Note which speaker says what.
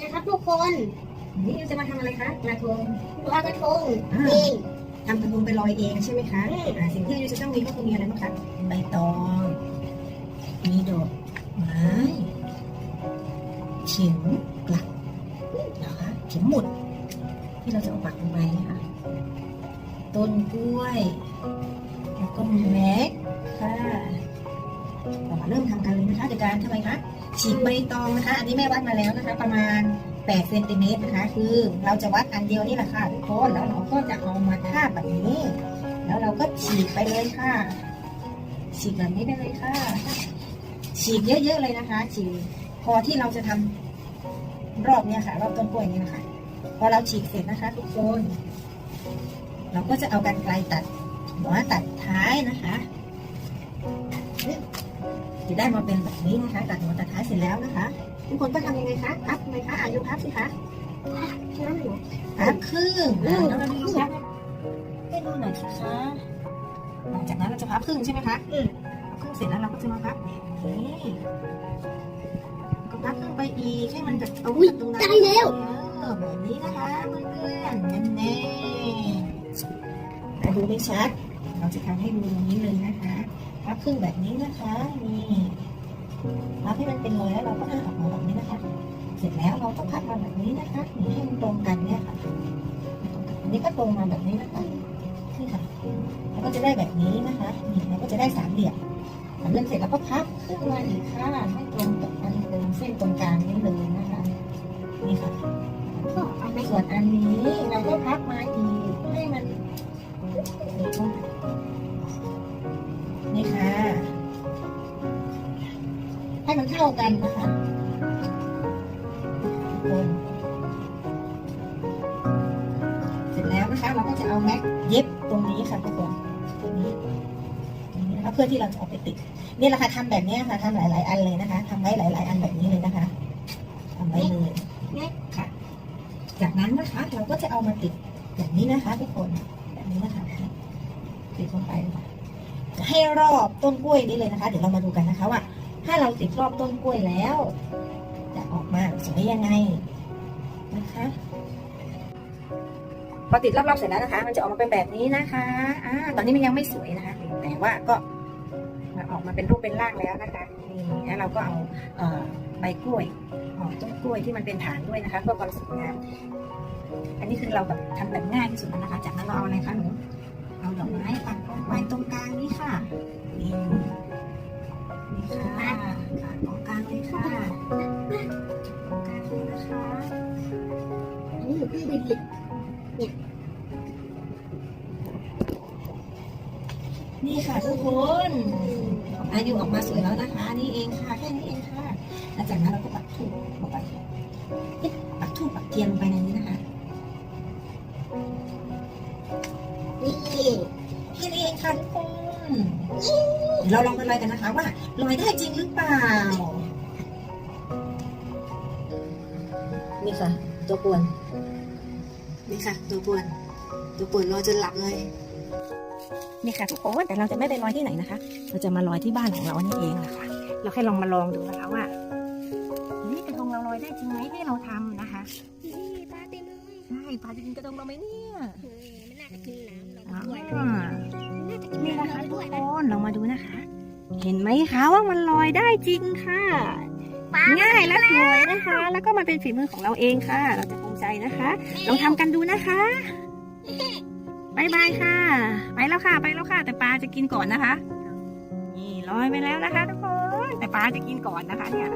Speaker 1: นะครับทุกคน
Speaker 2: นี่จะมาทำอะไรคะกระทง
Speaker 1: ลอยกระทง
Speaker 2: อ่า
Speaker 1: เอง
Speaker 2: ทำกระทงไปลอยเองใช่ไหมคะอ่าสิ่งที่ยูจะต้องมีก็คือมีอะไรบ้างคะใบตองมีดอกไม้เข็มกลัดนะคะเข็มหมุด ที่เราจะเอาปักลงไปนะคะต้นกล้วย แล้วก็มีแม็กค่ะ เรามาเริ่มทำกันเลยนะคะจากการทำไมคะฉีกใบตองนะคะ อันนี้แม่วัดมาแล้วนะคะ ประมาณ8เซนติเมตรนะคะ คือเราจะวัดอันเดียวนี่แหละค่ะทุกคนแล้วเราก็จะเอามาทาบแบบนี้ แล้วเราก็ฉีกไปเลยค่ะ ฉีกแบบนี้ได้เลยค่ะ ฉีกเยอะๆเลยนะคะ ฉีกพอที่เราจะทำรอบเนี้ยค่ะรอบต้นกล้วยนี้นะคะ พอเราฉีกเสร็จนะคะ ทุกคน เราก็จะเอากันไกลตัดหัวตัดท้ายนะคะ จะได้มาเป็นแบบนี้นะคะตัดหัวตัดท้ายเสร็จแล้วนะคะ ทุกคนก็ทำยังไงคะพับทำไมคะอายุพับสิคะ
Speaker 1: นั่นหนู
Speaker 2: พับครึ่งอ่าแล้วเราดูคะให้ดูหน่อยสิคะหลังจากนั้นเราจะพับครึ่งใช่ไหมคะพับครึ่งเสร็จแล้วเราก็จะมาพับแบบนี้ก็พับครึ่งไปอีกให้มันจะตรงกับตรงนั้น
Speaker 1: ได้แล้ว
Speaker 2: เออแบบนี้นะคะเพื่อนๆแน่ๆมาดูได้ชัด เราจะทำให้ดูตรงนี้เลยนะคะ พับครึ่งแบบนี้นะคะนี่พับให้มันเป็นรอยแล้วเราก็เอาออกมาแบบนี้นะคะ เสร็จแล้วเราก็พับมาแบบนี้นะคะนี่ให้มันตรงกันเนี่ยค่ะอันนี้ก็ตรงมาแบบนี้นะคะนี่ค่ะแล้วก็จะได้แบบนี้นะคะนี่เราก็จะได้สามเหลี่ยมสามเหลี่ยมเสร็จแล้วก็พับขึ้นมาอีกค่ะให้ตรงกับอันเส้นตรงกลางนี้เลยนะคะนี่ค่ะส่วนอันนี้เราก็พับมาอีกให้มันนี่ ให้มันเท่ากันนะคะทุกคนเสร็จแล้วนะคะ เราก็จะเอาแม็กเย็บตรงนี้ค่ะทุกคนตรงนี้ตรงนี้นะคะเพื่อที่เราจะเอาไปติดนี่แหละค่ะทำแบบนี้ค่ะทำหลาย ๆ อันเลยนะคะทำไว้หลาย ๆ อันแบบนี้เลยนะคะทำไว้เลยค่ะ จากนั้นนะคะ เราก็จะเอามาติดแบบนี้นะคะ ทุกคนแบบนี้นะคะติดลงไปค่ะให้รอบต้นกล้วยนี้เลยนะคะ เดี๋ยวเรามาดูกันนะคะว่า ถ้าเราติดรอบต้นกล้วยแล้ว จะออกมาสวยยังไงนะคะพอติดรอบๆเสร็จแล้วนะคะ มันจะออกมาเป็นแบบนี้นะคะอ่าตอนนี้มันยังไม่สวยนะคะ แต่ว่าก็มาออกมาเป็นรูปเป็นร่างแล้วนะคะนี่แล้วเราก็เอาเอ่อใบกล้วยห่อต้นกล้วยที่มันเป็นฐานด้วยนะคะ เพื่อความสวยงามอันนี้คือเราแบบทำแบบง่ายที่สุดแล้วนะคะ จากนั้นเราเอาอะไรคะหนูเอาดอกไม้ปักไว้ตรงกลางนี้ค่ะนี่ ค่ะค่ะตรงกลางเลยค่ะตรงกลางเลยนะคะ
Speaker 1: อันนี้หนูเพิ่งไปหยิบ
Speaker 2: นี่ค่ะทุกคนอายุออกมาสวยแล้วนะคะ นี่เองค่ะ แค่นี้เองค่ะหลังจากนั้นเราก็ปักทูบลงไปปักทูบปักเทียนลงไปในนี้นะคะ
Speaker 1: นี่
Speaker 2: แค่นี้เองค่ะทุกคน เดี๋ยวเราลองไปลอยกันนะคะว่าลอยได้จริงหรือเปล่า นี่ค่ะ ตัวป่วน นี่ค่ะ ตัวป่วน ตัวป่วนลอยจนหลับเลยนี่ค่ะทุกคนแต่เราจะไม่ไปลอยที่ไหนนะคะ เราจะมาลอยที่บ้านของเรานี่เองแหละค่ะ เราแค่ลองมาลองดูนะคะว่านี่กระทงเราลอยได้จริงไหมที่เราทำนะคะ
Speaker 1: นี่ปลาเต็มเลย
Speaker 2: ใช่ปลาจะกินกระทงเราไหมเนี่
Speaker 1: น
Speaker 2: นี่
Speaker 1: น้ำ
Speaker 2: นะคะ
Speaker 1: เรา
Speaker 2: ทุ
Speaker 1: ด้
Speaker 2: ก
Speaker 1: วย
Speaker 2: ค
Speaker 1: นะ
Speaker 2: นเรามาดูนะคะ เห็นไหมคะว่ามันลอยได้จริงค่ะ ง่ายและสวยนะคะ แล้วก็มันเป็นฝีมือของเราเองค่ะ เราจะภูมิใจนะคะ ลองทำกันดูนะคะบายบายค่ะ ไปแล้วค่ะ ไปแล้วค่ะ แต่ปลาจะกินก่อนนะคะ นี่ลอยไปแล้วนะคะทุกคน แต่ปลาจะกินก่อนนะคะ เนี่ย